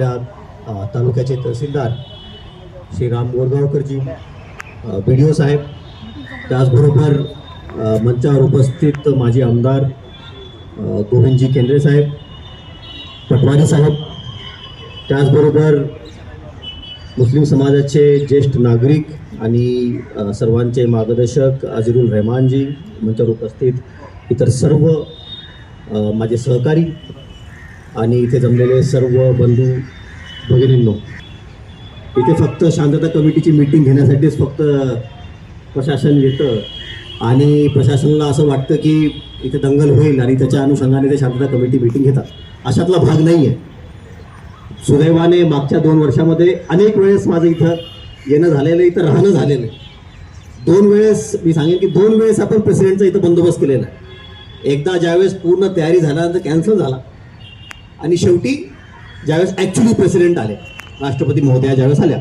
आपल्या तालुक्याचे तहसीलदार श्री राम गोरगावकरजी बी डी ओ साहेब त्याचबरोबर मंचावर उपस्थित माजी आमदार गोविंदजी केंद्रे साहेब पटवारी साहेब त्याचबरोबर मुस्लिम समाजाचे ज्येष्ठ नागरिक आणि सर्वांचे मार्गदर्शक अजिरुल रहमानजी मंचावर उपस्थित इतर सर्व माझे सहकारी आणि इथे जमलेले सर्व बंधू भगिनींनो इथे फक्त शांतता कमिटीची मीटिंग घेण्यासाठीच फक्त प्रशासन येतं. आणि प्रशासनाला असं वाटतं की इथे दंगल होईल आणि त्याच्या अनुषंगाने ते शांतता कमिटी मीटिंग घेतात. अशातला भाग नाही आहे सुदैवाने मागच्या दोन वर्षामध्ये अनेक वेळेस माझं इथं येणं झालेलं इथं राहणं झालेलं आहे. दोन वेळेस मी सांगेन की दोन वेळेस आपण प्रेसिडेंटचा इथं बंदोबस्त केलेला आहे. एकदा ज्यावेळेस पूर्ण तयारी झाल्यानंतर कॅन्सल झाला. आणि शेवटी ज्यावेळेस ॲक्च्युली प्रेसिडेंट आले राष्ट्रपती महोदया ज्यावेळेस आल्या.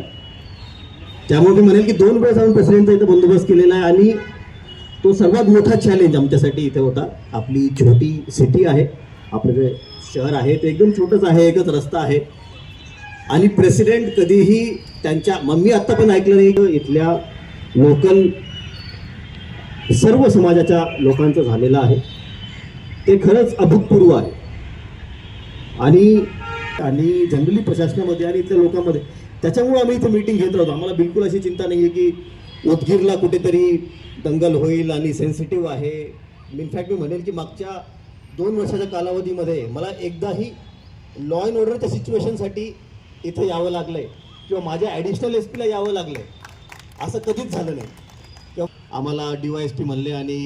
त्यामुळे मी म्हणेल की दोन वेळेस आम्ही प्रेसिडेंटचा इथं बंदोबस्त केलेला आहे आणि तो सर्वात मोठा चॅलेंज आमच्यासाठी इथे होता. आपली छोटी सिटी आहे आपलं जे शहर आहे ते एकदम छोटंच आहे एकच रस्ता आहे. आणि प्रेसिडेंट कधीही त्यांच्या मग मी आत्ता पण ऐकलं नाही की इथल्या लोकल सर्व समाजाच्या लोकांचं झालेलं आहे. ते खरंच अभूतपूर्व आहे. आणि आणि जनरली प्रशासनामध्ये आणि इथल्या लोकांमध्ये त्याच्यामुळे आम्ही इथे मीटिंग घेत राहतो. आम्हाला बिलकुल अशी चिंता नाही आहे की उदगीरला कुठेतरी दंगल होईल आणि सेन्सिटिव्ह आहे. इनफॅक्ट मी म्हणेल की मागच्या दोन वर्षाच्या कालावधीमध्ये मला एकदाही लॉ अँड ऑर्डरच्या सिच्युएशनसाठी इथे यावं लागलं आहे किंवा माझ्या ॲडिशनल एस पीला यावं लागलं आहे असं कधीच झालं नाही. किंवा आम्हाला डी वाय एस पी म्हणले आणि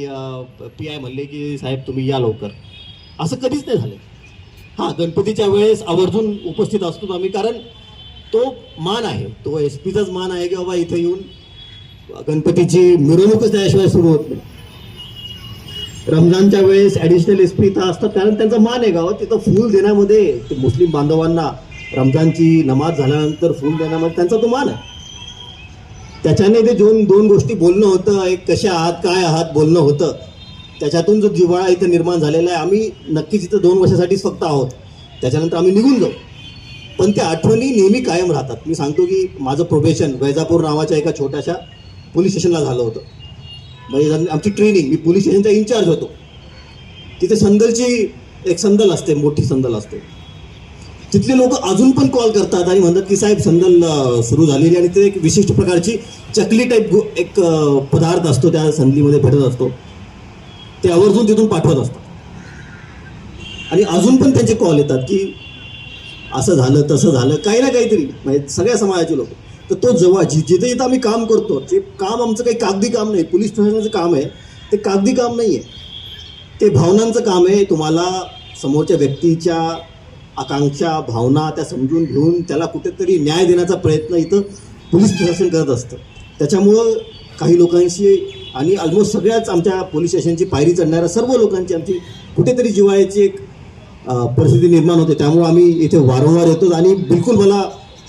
पी आय म्हणले की साहेब तुम्ही या लवकर. असं कधीच नाही झालं. हां गणपतीच्या वेळेस आवर्जून उपस्थित असतो आम्ही कारण तो मान आहे. तो एस पीचाच मान आहे की बाबा इथे येऊन गणपतीची मिरवणूकच त्याशिवाय सुरू होत नाही. रमजानच्या वेळेस ॲडिशनल एस पी इथं असतात कारण त्यांचा मान आहे गावात. तिथं फूल देण्यामध्ये ते मुस्लिम बांधवांना रमजानची नमाज झाल्यानंतर फूल देण्यामध्ये त्यांचा तो मान आहे. त्याच्याने ते दोन दोन गोष्टी बोलणं होतं एक कसे आहात काय आहात बोलणं होतं. त्याच्यातून जो जिव्हाळा इथं निर्माण झालेला आहे आम्ही नक्कीच इथं दोन वर्षासाठीच फक्त आहोत. त्याच्यानंतर आम्ही निघून जाऊ. पण त्या आठवणी नेहमी कायम राहतात. मी सांगतो की माझं प्रोबेशन वैजापूर नावाच्या एका छोट्याशा पोलीस स्टेशनला झालं होतं. म्हणजे आमची ट्रेनिंग मी पोलीस स्टेशनचा इन्चार्ज होतो. तिथे संदलची एक संदल असते मोठी संदल असते. तिथले लोक अजून पण कॉल करतात आणि म्हणतात की साहेब संदल सुरू झालेली आणि ते एक विशिष्ट प्रकारची चकली टाईप एक पदार्थ असतो त्या संधीमध्ये भेटत असतो. ते आवर्जून तिथून पाठवत असतात. आणि अजून पण त्यांचे कॉल येतात की असं झालं तसं झालं काही ना काहीतरी. म्हणजे सगळ्या समाजाचे लोक. तर तो जेव्हा जि जिथे जिथं आम्ही काम करतो ते काम आमचं काही कागदी काम नाही पोलीस प्रशासनाचं काम आहे ते कागदी काम नाही आहे. ते भावनांचं काम आहे तुम्हाला समोरच्या व्यक्तीच्या आकांक्षा भावना त्या समजून घेऊन त्याला कुठेतरी न्याय देण्याचा प्रयत्न इथं पोलीस प्रशासन करत असतं. त्याच्यामुळं काही लोकांशी आणि ऑलमोस्ट सगळ्याच आमच्या पोलीस स्टेशनची पायरी चढणाऱ्या सर्व लोकांची आमची कुठेतरी जिवायची एक परिस्थिती निर्माण होते. त्यामुळं आम्ही इथे वारंवार येतो आणि बिलकुल मला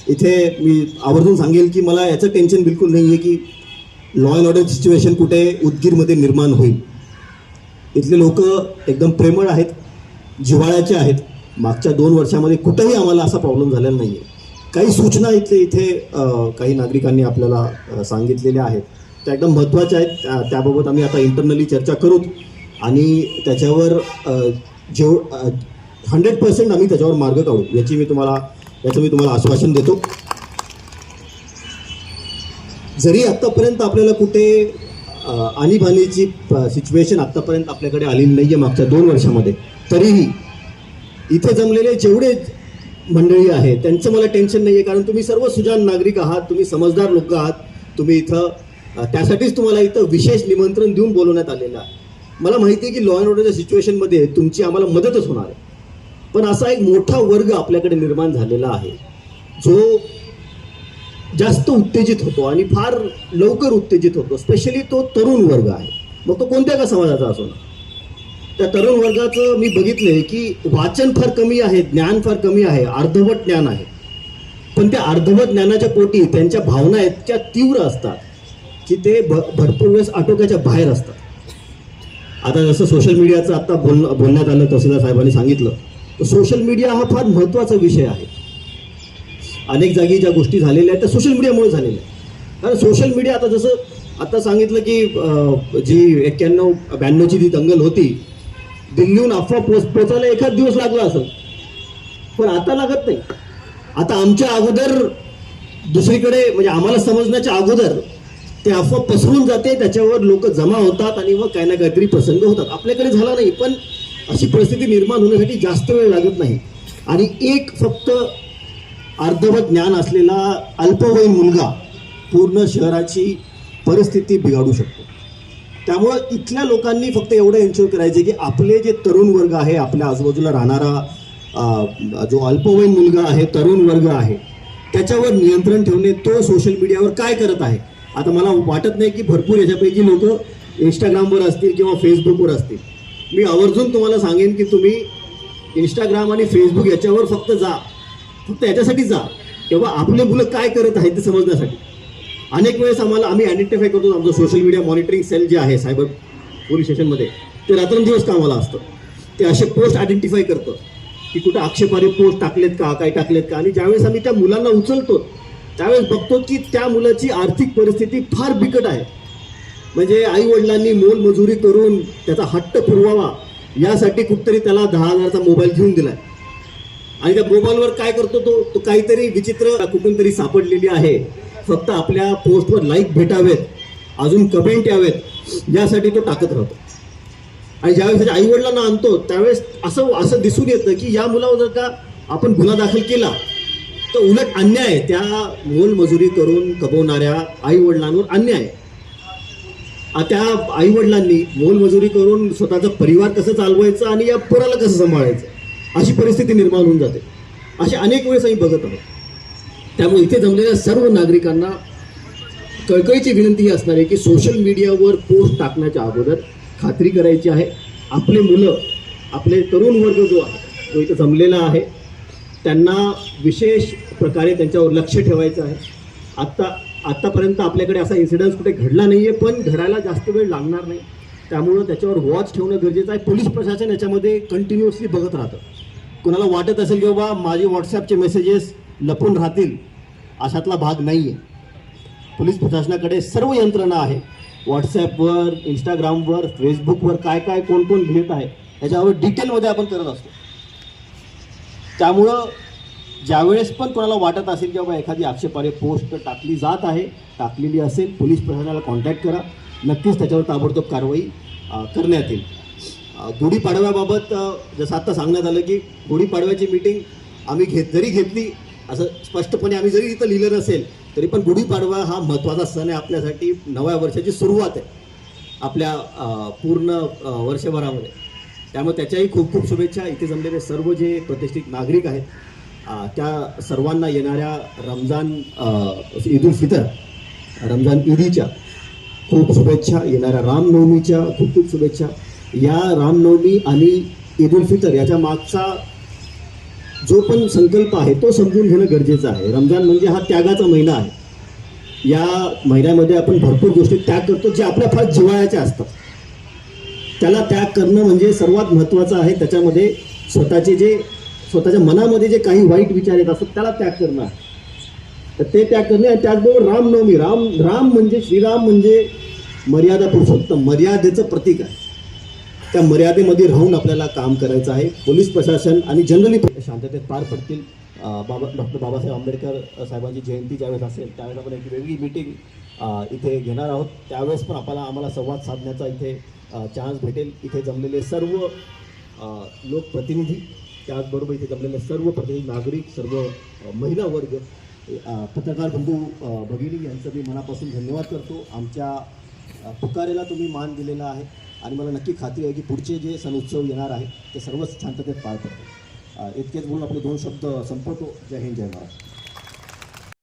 इथे मी आवर्जून सांगेल की मला याचं टेन्शन बिलकुल नाही आहे की लॉ अँड ऑर्डर सिच्युएशन कुठे उदगीरमध्ये निर्माण होईल. इथले लोक एकदम प्रेमळ आहेत जिव्हाळ्याचे आहेत. मागच्या दोन वर्षामध्ये कुठंही आम्हाला असा प्रॉब्लेम झालेला नाही आहे काही सूचना इथले इथे काही नागरिकांनी आपल्याला सांगितलेल्या आहेत. त्या एकदम महत्त्वाच्या आहेत. त्याबाबत आम्ही आता इंटरनली चर्चा करूत. आणि त्याच्यावर जेव हंड्रेड पर्सेंट आम्ही त्याच्यावर मार्ग काढू. याची मी तुम्हाला याचं मी तुम्हाला आश्वासन देतो. जरी आत्तापर्यंत आपल्याला कुठे आणीबाणीची सिच्युएशन आत्तापर्यंत आपल्याकडे आलेली नाही आहे मागच्या दोन वर्षामध्ये तरीही इथे जमलेले जेवढे मंडळी आहे त्यांचं मला टेन्शन नाही आहे कारण तुम्ही सर्व सुजान नागरिक आहात तुम्ही समजदार लोक आहात तुम्ही इथं त्यासाठीच तुम्हाला इथं विशेष निमंत्रण देऊन बोलवण्यात आलेलं आहे. मला माहिती आहे की लॉ अँड ऑर्डरच्या सिच्युएशनमध्ये तुमची आम्हाला मदतच होणार आहे. पण असा एक मोठा वर्ग आपल्याकडे निर्माण झालेला आहे. जो जास्त उत्तेजित होतो आणि फार लवकर उत्तेजित होतो. स्पेशली तो तरुण वर्ग आहे. मग तो कोणत्या का समाजाचा असो ना? त्या तरुण वर्गाचं मी बघितलंय की वाचन फार कमी आहे ज्ञान फार कमी आहे अर्धवट ज्ञान आहे. पण त्या अर्धवट ज्ञानाच्या पोटी त्यांच्या भावना इतक्या तीव्र असतात. की ते भ भरपूर वेळेस आटोक्याच्या बाहेर असतात. आता जसं सोशल मीडियाचं आता बोल बोलण्यात आलं तहसीलदार साहेबांनी सांगितलं तर सोशल मीडिया हा फार महत्त्वाचा विषय आहे. अनेक जागी ज्या गोष्टी झालेल्या आहेत त्या सोशल मीडियामुळे झालेल्या आहेत. कारण सोशल मीडिया आता जसं आता सांगितलं की जी एक्क्याण्णव ब्याण्णवची जी दंगल होती दिल्लीहून अफवा पोच पोचायला एखाद दिवस लागला असं पण आता लागत नाही. आता आमच्या अगोदर दुसरीकडे म्हणजे आम्हाला समजण्याच्या अगोदर ते अफवा पसरून जाते त्याच्यावर लोक जमा होतात आणि मग काही ना काहीतरी प्रसंग होतात. आपल्याकडे झाला नाही पण अशी परिस्थिती निर्माण होण्यासाठी जास्त वेळ लागत नाही. आणि एक फक्त अर्धवट ज्ञान असलेला अल्पवयीन मुलगा पूर्ण शहराची परिस्थिती बिघाडू शकतो. त्यामुळं इथल्या लोकांनी फक्त एवढं एन्शोर करायचे की आपले जे तरुण वर्ग आहे आपल्या आजूबाजूला राहणारा जो अल्पवयीन मुलगा आहे तरुण वर्ग आहे त्याच्यावर नियंत्रण ठेवणे तो सोशल मीडियावर काय करत आहे? आता मला वाटत नाही की भरपूर याच्यापैकी लोक इंस्टाग्रामवर असतील किंवा फेसबुकवर असतील. मी आवर्जून तुम्हाला सांगेन की तुम्ही इंस्टाग्राम आणि फेसबुक याच्यावर फक्त जा. फक्त याच्यासाठी जा. तेव्हा आपले मुलं काय करत आहेत ते समजण्यासाठी. अनेक वेळेस आम्हाला आम्ही आयडेंटिफाय करतो आमचं सोशल मीडिया मॉनिटरिंग सेल जे आहे सायबर पोलीस स्टेशनमध्ये ते रात्रंदिवस कामाला असतं. ते असे पोस्ट आयडेंटिफाय करतं. की कुठं आक्षेपारी पोस्ट टाकलेत का काय टाकलेत का? आणि ज्यावेळेस आम्ही त्या मुलांना उचलतो त्यावेळेस बघतो की त्या मुलाची आर्थिक परिस्थिती फार बिकट आहे. म्हणजे आई वडिलांनी मोलमजुरी करून त्याचा हट्ट पुरवावा यासाठी कुठतरी त्याला दहा हजारचा मोबाईल घेऊन दिलाय. आणि त्या मोबाईलवर काय करतो तो? तो काहीतरी विचित्र कुठून तरी सापडलेली आहे. फक्त आपल्या पोस्टवर लाईक भेटावेत अजून कमेंट यावेत यासाठी तो टाकत राहतो. आणि ज्यावेळेस त्याच्या आई वडिलांना आणतो त्यावेळेस असं असं दिसून येतं की या मुलावर जर का आपण गुन्हा दाखल केला तर उलट अन्याय आहे. त्या मोलमजुरी करून कमवणाऱ्या आई वडिलांवर अन्याय आहे. आ, त्या आई वडिलांनी मोलमजुरी करून स्वतःचा परिवार कसं चालवायचं आणि या पोराला कसं सांभाळायचं अशी परिस्थिती निर्माण होऊन जाते असे अनेक वेळेस आम्ही बघत आहोत त्यामुळे इथे जमलेल्या सर्व नागरिकांना कळकळीची विनंती ही असणार आहे की सोशल मीडियावर पोस्ट टाकण्याच्या अगोदर खात्री करायची आहे आपले मुलं आपले तरुण वर्ग जो आहे जो इथं जमलेला आहे त्यांना विशेष प्रकारे त्यांच्यावर लक्ष ठेवायचं आहे. आत्ता आत्तापर्यंत आपल्याकडे असा इन्सिडन्स कुठे घडला नाही आहे पण घडायला जास्त वेळ लागणार नाही. त्यामुळं त्याच्यावर वॉच ठेवणं गरजेचं आहे. पोलीस प्रशासन याच्यामध्ये कंटिन्युअसली बघत राहतं. कोणाला वाटत असेल की बाबा माझे व्हॉट्सॲपचे मेसेजेस लपून राहतील अशातला भाग नाही आहे पोलीस प्रशासनाकडे सर्व यंत्रणा आहे. व्हॉट्सॲपवर इंस्टाग्रामवर फेसबुकवर काय काय कोण कोण घेत आहे याच्यावर डिटेलमध्ये आपण करत असतो. त्यामुळं ज्यावेळेस पण कोणाला वाटत असेल की बाबा एखादी आक्षेपार्ह पोस्ट टाकली जात आहे टाकलेली असेल पोलीस प्रशासनाला कॉन्टॅक्ट करा. नक्कीच त्याच्यावर ताबडतोब कारवाई करण्यात येईल. गुढीपाडव्याबाबत जसं आत्ता सांगण्यात आलं की गुढीपाडव्याची मीटिंग आम्ही घेत जरी घेतली असं स्पष्टपणे आम्ही जरी इथं लिहिलं नसेल तरी पण गुढीपाडवा हा महत्त्वाचा सण आहे आपल्यासाठी. नव्या वर्षाची सुरुवात आहे. आपल्या पूर्ण वर्षभरामध्ये. त्यामुळे त्याच्याही खूप खूप शुभेच्छा. इथे जमलेले सर्व जे प्रतिष्ठित नागरिक आहेत त्या सर्वांना येणाऱ्या रमजान ईद उल फितर रमजान ईदीच्या खूप शुभेच्छा. येणाऱ्या रामनवमीच्या खूप खूप शुभेच्छा. या रामनवमी आणि ईद उल फितर याच्या मागचा जो पण संकल्प आहे तो समजून घेणं गरजेचं आहे. रमजान म्हणजे हा त्यागाचा महिना आहे. या महिन्यामध्ये आपण भरपूर गोष्टी त्याग करतो जे आपल्या फार जिव्हाळ्याच्या असतात. त्याला त्याग करणं म्हणजे सर्वात महत्त्वाचं आहे. त्याच्यामध्ये स्वतःचे जे स्वतःच्या मनामध्ये जे काही वाईट विचार येत असतात त्याला त्याग करणं आहे. तर ते त्याग करणे आणि त्याचबरोबर रामनवमी. राम राम म्हणजे श्रीराम म्हणजे मर्यादा पुरुषोत्तम. मर्यादेचं प्रतीक आहे. त्या मर्यादेमध्ये राहून आपल्याला काम करायचं आहे. पोलीस प्रशासन आणि जनरली शांततेत पार पडतील. बाबा डॉक्टर बाबासाहेब आंबेडकर साहेबांची जयंती ज्यावेळेस असेल त्यावेळेस आपण एक वेगळी मीटिंग इथे घेणार आहोत. त्यावेळेस पण आपल्याला आम्हाला संवाद साधण्याचा इथे चान्स भेटेल. इथे जमलेले सर्व लोकप्रतिनिधी त्याचबरोबर इथे जमलेले सर्व प्रतिनिधी नागरिक सर्व महिला वर्ग पत्रकार बंधू भगिनी यांचं मी मनापासून धन्यवाद करतो. आमच्या पुकारेला तुम्ही मान दिलेला आहे आणि मला नक्की खात्री आहे की पुढचे जे सण उत्सव येणार आहे ते सर्वच शांततेत पार पडतो इतकेच बोलून आपले दोन शब्द संपवतो. जय हिंद जय महाराष्ट्र.